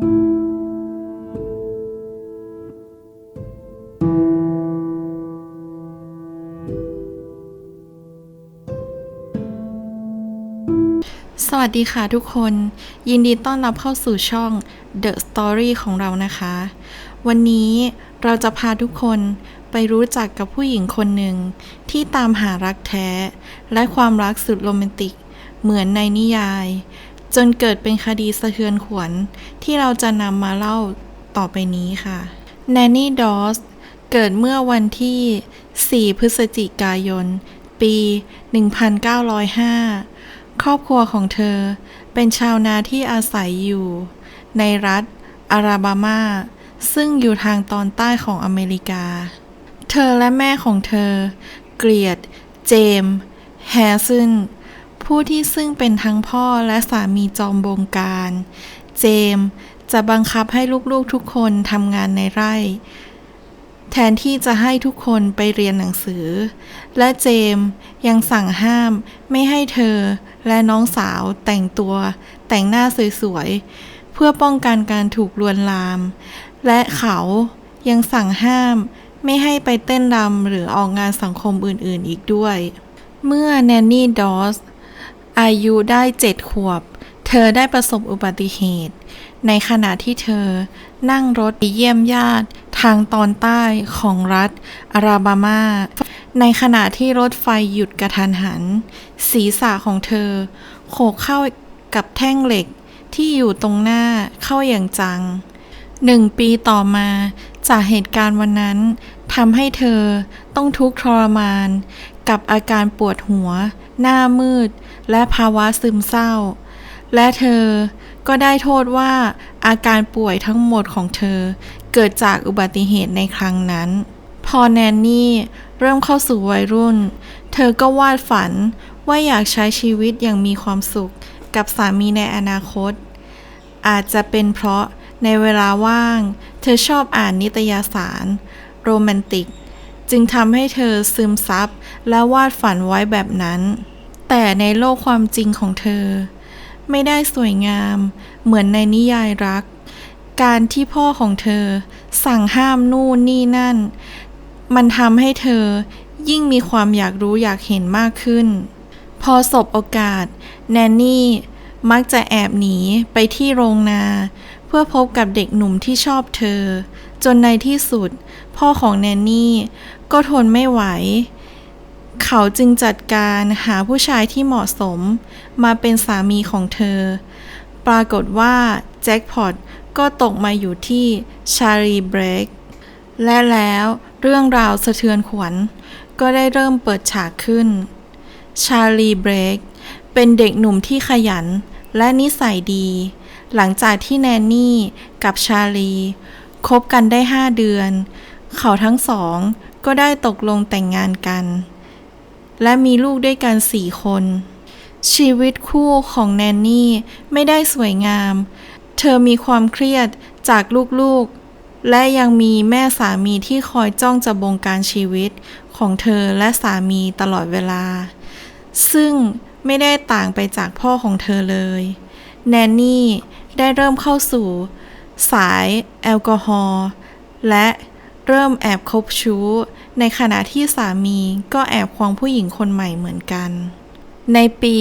สวัสดีค่ะทุกคน ยินดีต้อนรับเข้าสู่ช่อง The Story ของเรานะคะ วันนี้เราจะพาทุกคนไปรู้จักกับผู้หญิงคนหนึ่ง ที่ตามหารักแท้ และความรักสุดโรแมนติก เหมือนในนิยาย จนเกิดเป็นคดีสะเทือนขวัญที่เราจะนำมาเล่าต่อไปนี้ค่ะแนนนี่ดอสเกิดเมื่อวันที่ 4 พฤศจิกายน ปี 1905 ครอบครัวของเธอเป็นชาวนาที่อาศัยอยู่ ในรัฐอาราบามา ซึ่งอยู่ทางตอนใต้ของอเมริกา เธอและแม่ของเธอ เกลียด เจมส์แฮซึน ผู้ที่ซึ่งเป็นทั้งพ่อและสามีจอมบงการ เจมส์จะบังคับให้ลูกๆทุกคนทำงานในไร่ แทนที่จะให้ทุกคนไปเรียนหนังสือ และเจมส์ยังสั่งห้ามไม่ให้เธอและน้องสาวแต่งตัว แต่งหน้าสวยๆ เพื่อป้องกันการถูกลวนลาม และเขายังสั่งห้ามไม่ให้ไปเต้นรำหรือออกงานสังคมอื่นๆอีกด้วย เมื่อแนนนี่ดอส อายุได้เจ็ดขวบ เธอได้ประสบอุบัติเหตุ ในขณะที่เธอนั่งรถไปเยี่ยมญาติทางตอนใต้ของรัฐอาราบามา ในขณะที่รถไฟหยุดกระทันหัน ศีรษะของเธอ โขกเข้ากับแท่งเหล็กที่อยู่ตรงหน้าเข้าอย่างจัง หนึ่งปีต่อมาจากเหตุการณ์วันนั้นทำให้เธอต้องทุกข์ทรมาน กับอาการปวดหัว หน้ามืด และภาวะซึมเศร้า และเธอก็ได้โทษว่าอาการป่วยทั้งหมดของเธอเกิดจากอุบัติเหตุในครั้งนั้น พอแนนนี่เริ่มเข้าสู่วัยรุ่น เธอก็วาดฝันว่าอยากใช้ชีวิตอย่างมีความสุขกับสามีในอนาคต อาจจะเป็นเพราะในเวลาว่าง เธอชอบอ่านนิตยสาร โรแมนติก จึงทำให้เธอซึมซับและวาดฝันไว้แบบนั้น แต่ในโลกความจริงของเธอ ไม่ได้สวยงามเหมือนในนิยายรัก การที่พ่อของเธอ สั่งห้ามนู่นนี่นั่น มันทำให้เธอยิ่งมีความอยากรู้อยากเห็นมากขึ้น พอสบโอกาส แนนนี่มักจะแอบหนีไปที่โรงนา เพื่อพบกับเด็กหนุ่มที่ชอบเธอ จนในที่สุด พ่อของแนนนี่ก็ทนไม่ไหว เขาจึงจัดการหาผู้ชายที่เหมาะสมมาเป็นสามีของเธอ ปรากฏว่าแจ็คพอตก็ตกมาอยู่ที่ชารีเบรกและแล้วเรื่องราวสะเทือนขวัญก็ได้เริ่มเปิดฉากขึ้น ชาลีเบรกเป็นเด็กหนุ่มที่ขยันและนิสัยดี หลังจากที่แนนนี่กับชาลีคบกันได้ห้าเดือน เขาทั้งสองก็ได้ตกลงแต่งงานกัน และมีลูกด้วยกันสี่คน ชีวิตคู่ของแนนนี่ไม่ได้สวยงาม เธอมีความเครียดจากลูกๆ และยังมีแม่สามีที่คอยจ้องจะบงการชีวิตของเธอและสามีตลอดเวลา ซึ่งไม่ได้ต่างไปจากพ่อของเธอเลย แนนนี่ได้เริ่มเข้าสู่ สายแอลกอฮอล์และเริ่มแอบคบชู้ ในขณะที่สามีก็แอบควงผู้หญิงคนใหม่เหมือนกัน ในปี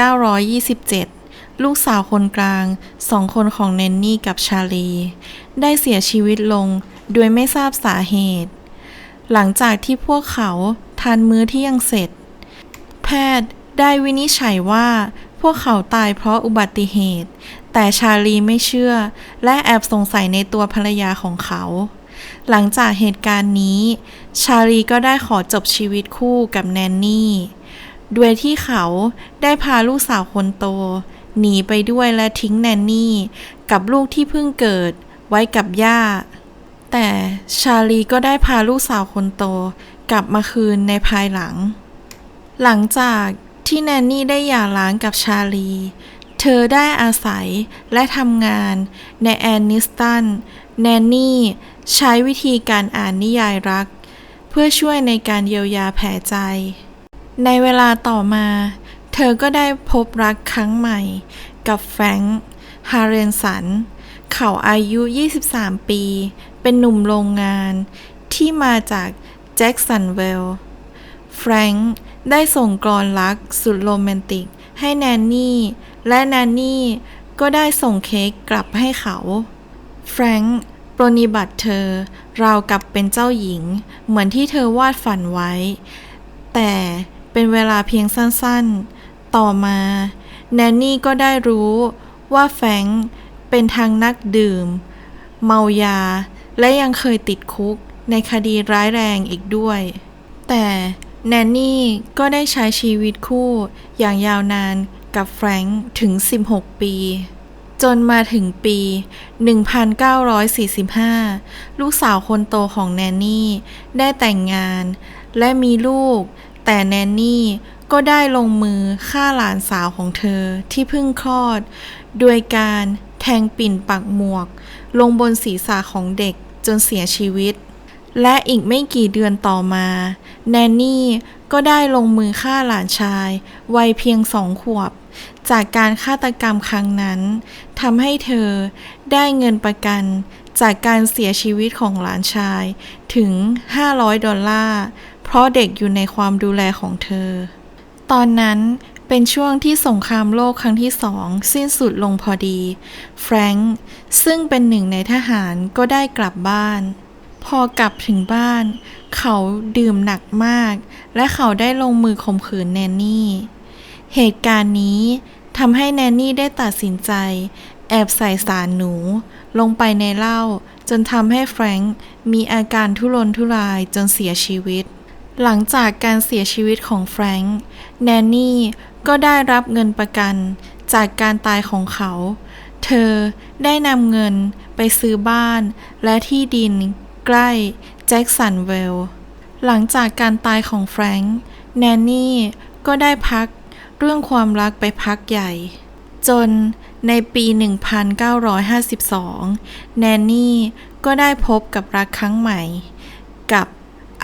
1927 ลูกสาวคนกลางสองคนของแนนนี่กับชาลี ได้เสียชีวิตลงโดยไม่ทราบสาเหตุ หลังจากที่พวกเขาทานมื้อที่ยังเสร็จ แพทย์ได้วินิจฉัยว่าพวกเขาตายเพราะอุบัติเหตุ แต่ชาลีไม่เชื่อ และแอบสงสัยในตัวภรรยาของเขา หลังจากเหตุการณ์นี้ ชาลีก็ได้ขอจบชีวิตคู่กับแนนนี่โดยที่เขาได้พาลูกสาวคนโต หนีไปด้วยและทิ้งแนนนี่ กับลูกที่เพิ่งเกิดไว้กับย่า แต่ชาลีก็ได้พาลูกสาวคนโต กลับมาคืนในภายหลัง หลังจากที่แนนนี่ได้หย่าร้างกับชาลี เธอได้อาศัยและทำงานในแอนนิสตัน แนนนี่ ใช้วิธีการอ่านนิยายรัก เพื่อช่วยในการเยียวยาแผลใจ ในเวลาต่อมา เธอก็ได้พบรักครั้งใหม่ กับแฟรงค์ฮาเรนสัน เขาอายุ 23 ปี เป็นหนุ่มโรงงาน ที่มาจากแจ็คสันเวลล์แฟรงค์ได้ส่งกลอนรักสุดโรแมนติก ให้แนนนี่ และแนนนี่ก็ได้ส่งเค้กกลับให้เขา แฟรงค์ปรนิบัติเธอราวกับเป็นเจ้าหญิง เหมือนที่เธอวาดฝันไว้ แต่เป็นเวลาเพียงสั้นๆ ต่อมาแนนนี่ก็ได้รู้ว่าแฟรงค์เป็นทางนักดื่ม เมายา และยังเคยติดคุกในคดีร้ายแรงอีกด้วย แต่ แนนนี่ก็ได้ใช้ชีวิตคู่อย่างยาวนานกับแฟรงค์ถึง 16 ปี จนมาถึงปี 1945 ลูกสาวคนโตของแนนนี่ได้แต่งงานและมีลูก แต่แนนนี่ก็ได้ลงมือฆ่าหลานสาวของเธอที่เพิ่งคลอด โดยการแทงปิ่นปักหมวก ลงบนศีรษะของเด็กจนเสียชีวิต และอีกไม่กี่เดือนต่อมา แนนนี่ก็ได้ลงมือฆ่าหลานชาย วัยเพียงสองขวบ จากการฆาตกรรมครั้งนั้นทำให้เธอได้เงินประกัน จากการเสียชีวิตของหลานชายถึง 500 ดอลลาร์ เพราะเด็กอยู่ในความดูแลของเธอ ตอนนั้นเป็นช่วงที่สงครามโลกครั้งที่สองสิ้นสุดลงพอดี แฟรงค์ซึ่งเป็นหนึ่งในทหารก็ได้กลับบ้าน พอกลับถึงบ้าน เขาดื่มหนักมาก และเขาได้ลงมือข่มขืนแนนนี่ เหตุการณ์นี้ทำให้แนนนี่ได้ตัดสินใจ แอบใส่สารหนู ลงไปในเหล้าจนทำให้แฟรงค์มีอาการทุรนทุรายจนเสียชีวิต หลังจากการเสียชีวิตของแฟรงค์แนนนี่ก็ได้รับเงินประกันจากการตายของเขา เธอได้นำเงินไปซื้อบ้านและที่ดิน ใกล้แจ็คสันเวลล์หลังจากการตายของแฟรงค์แนนนี่ก็ได้พักเรื่องความรักไปพักใหญ่ จนในปี 1952 แนนนี่ก็ได้พบกับรักครั้งใหม่ กับ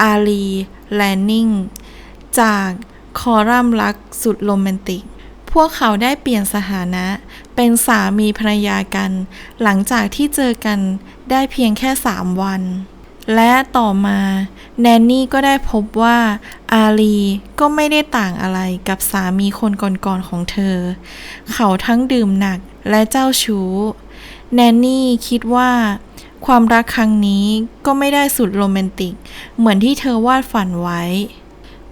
อาลีแลนนิงจากคอรัมน์รักสุดโรแมนติก พวกเขาได้เปลี่ยนสถานะ เป็นสามีภรรยากัน หลังจากที่เจอกันได้เพียงแค่สามวัน และต่อมาแนนนี่ก็ได้พบว่าอาลีก็ไม่ได้ต่างอะไรกับสามีคนก่อนๆของเธอ เขาทั้งดื่มหนักและเจ้าชู้ แนนนี่คิดว่าความรักครั้งนี้ก็ไม่ได้สุดโรแมนติก เหมือนที่เธอวาดฝันไว้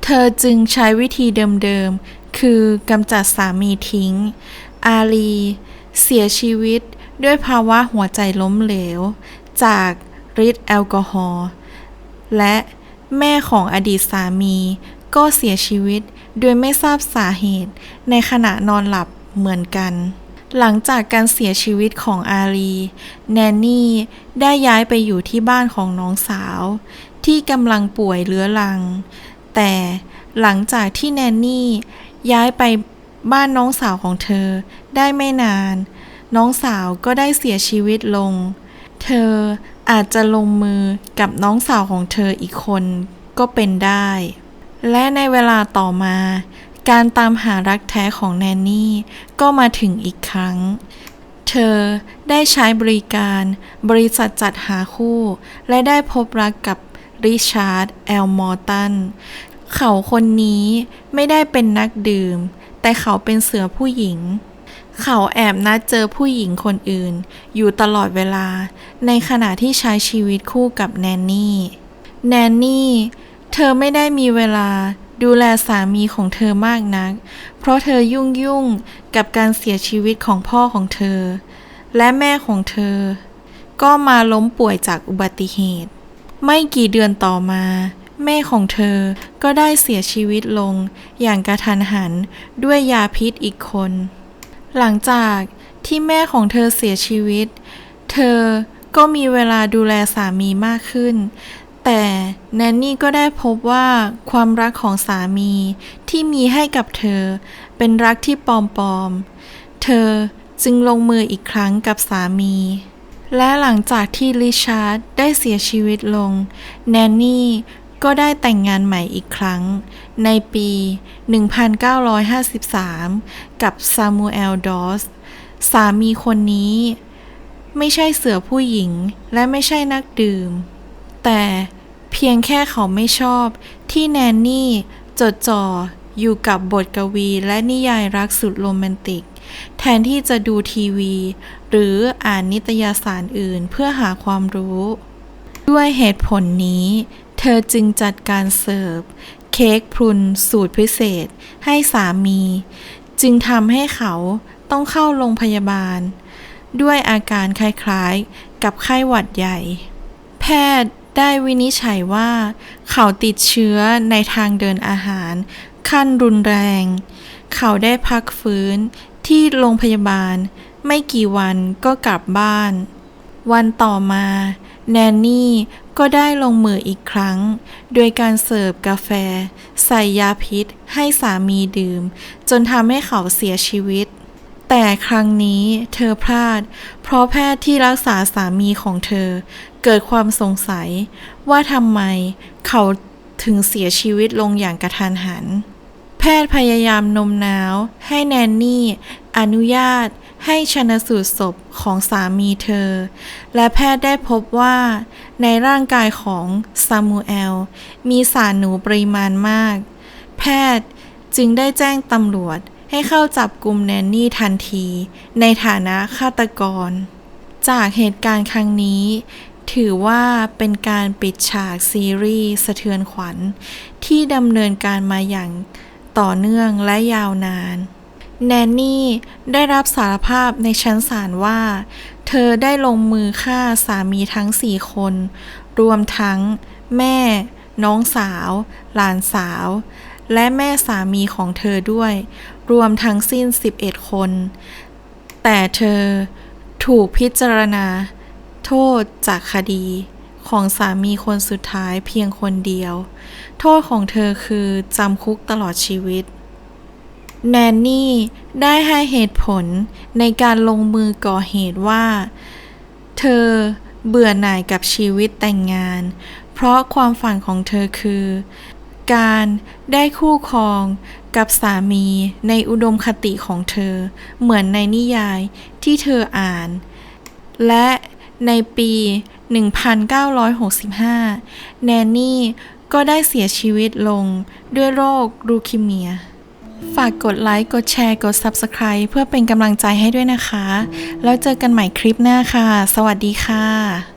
เธอจึงใช้วิธีเดิมๆ คือกำจัดสามีทิ้ง อาลี เสียชีวิตด้วยภาวะหัวใจล้มเหลว จาก ฤทธิ์แอลกอฮอล์และแม่ของอดีตสามี ก็เสียชีวิตโดยไม่ทราบสาเหตุ ในขณะนอนหลับเหมือนกัน หลังจากการเสียชีวิตของอาลีแนนนี่ได้ย้ายไปอยู่ที่บ้านของน้องสาว ที่กำลังป่วยเรื้อรัง แต่หลังจากที่แนนนี่ย้ายไปบ้านน้องสาวของเธอได้ไม่นาน น้องสาวก็ได้เสียชีวิตลง เธอ อาจจะลงมือกับน้องสาวของเธออีกคนก็เป็นได้ และในเวลาต่อมา การตามหารักแท้ของแนนนี่ก็มาถึงอีกครั้ง เธอได้ใช้บริการบริษัทจัดหาคู่ และได้พบรักกับริชาร์ดแอลมอร์ตัน เขาคนนี้ไม่ได้เป็นนักดื่ม แต่เขาเป็นเสือผู้หญิง เขาแอบนัดเจอผู้หญิงคนอื่น อยู่ตลอดเวลา ในขณะที่ใช้ชีวิตคู่กับแนนนี่ แนนนี่ เธอไม่ได้มีเวลาดูแลสามีของเธอมากนัก เพราะเธอยุ่งยุ่งกับการเสียชีวิตของพ่อของเธอ และแม่ของเธอ ก็มาล้มป่วยจากอุบัติเหตุ ไม่กี่เดือนต่อมา แม่ของเธอก็ได้เสียชีวิตลงอย่างกระทันหันด้วยยาพิษอีกคน หลังจากที่แม่ของเธอเสียชีวิต เธอก็มีเวลาดูแลสามีมากขึ้น แต่แนนนี่ก็ได้พบว่าความรักของสามีที่มีให้กับเธอ เป็นรักที่ปลอมๆ เธอจึงลงมืออีกครั้งกับสามี และหลังจากที่ริชาร์ดได้เสียชีวิตลง แนนนี่ ก็ได้แต่งงานใหม่อีกครั้ง ในปี 1953 กับซามูเอลดอส สามีคนนี้ ไม่ใช่เสือผู้หญิงและไม่ใช่นักดื่ม แต่เพียงแค่เขาไม่ชอบที่แนนนี่จดจ่ออยู่กับบทกวีและนิยายรักสุดโรแมนติก แทนที่จะดูทีวี หรืออ่านนิตยสารอื่นเพื่อหาความรู้ ด้วยเหตุผลนี้ เธอจึงจัดการเสิร์ฟ เค้กพรุนสูตรพิเศษ ให้สามี จึงทำให้เขาต้องเข้าโรงพยาบาล ด้วยอาการคล้ายๆ กับไข้หวัดใหญ่ แพทย์ได้วินิจฉัยว่า เขาติดเชื้อในทางเดินอาหาร ขั้นรุนแรง เขาได้พักฟื้นที่โรงพยาบาล ไม่กี่วันก็กลับบ้าน วันต่อมา แนนนี่ก็ได้ลงมืออีกครั้ง โดยการเสิร์ฟกาแฟ ใส่ยาพิษให้สามีดื่ม จนทำให้เขาเสียชีวิต แต่ครั้งนี้เธอพลาด เพราะแพทย์ที่รักษาสามีของเธอ เกิดความสงสัย ว่าทำไมเขาถึงเสียชีวิตลงอย่างกระทันหัน แพทย์พยายามนมน้าว ให้แนนนี่ อนุญาต ให้ชนสูตรศพของสามีเธอ และแพทย์ได้พบว่า ในร่างกายของซามูเอล มีสารหนูปริมาณมาก แพทย์จึงได้แจ้งตำรวจให้เข้าจับกลุ่มแนนนี่ทันที ในฐานะฆาตกร จากเหตุการณ์ครั้งนี้ ถือว่าเป็นการปิดฉากซีรีส์สะเทือนขวัญ ที่ดำเนินการมาอย่างต่อเนื่องและยาวนาน แนนนี่ได้รับสารภาพในชั้นศาลว่า เธอได้ลงมือฆ่าสามีทั้งสี่คน รวมทั้ง แม่ น้องสาว หลานสาว และแม่สามีของเธอด้วย รวมทั้งสิ้น 11 คน แต่เธอถูกพิจารณา โทษจากคดีของสามีคนสุดท้ายเพียงคนเดียว โทษของเธอคือจำคุกตลอดชีวิต แนนนี่ได้ให้เหตุผลในการลงมือก่อเหตุว่า เธอเบื่อหน่ายกับชีวิตแต่งงาน เพราะความฝันของเธอคือ การได้คู่ครองกับสามีในอุดมคติของเธอ เหมือนในนิยายที่เธออ่าน และในปี 1965 แนนนี่ก็ได้เสียชีวิตลงด้วยโรคลูคีเมีย ฝากกดไลค์ กดแชร์ กด Subscribe เพื่อเป็นกำลังใจให้ด้วยนะคะ แล้วเจอกันใหม่คลิปหน้าค่ะ สวัสดีค่ะ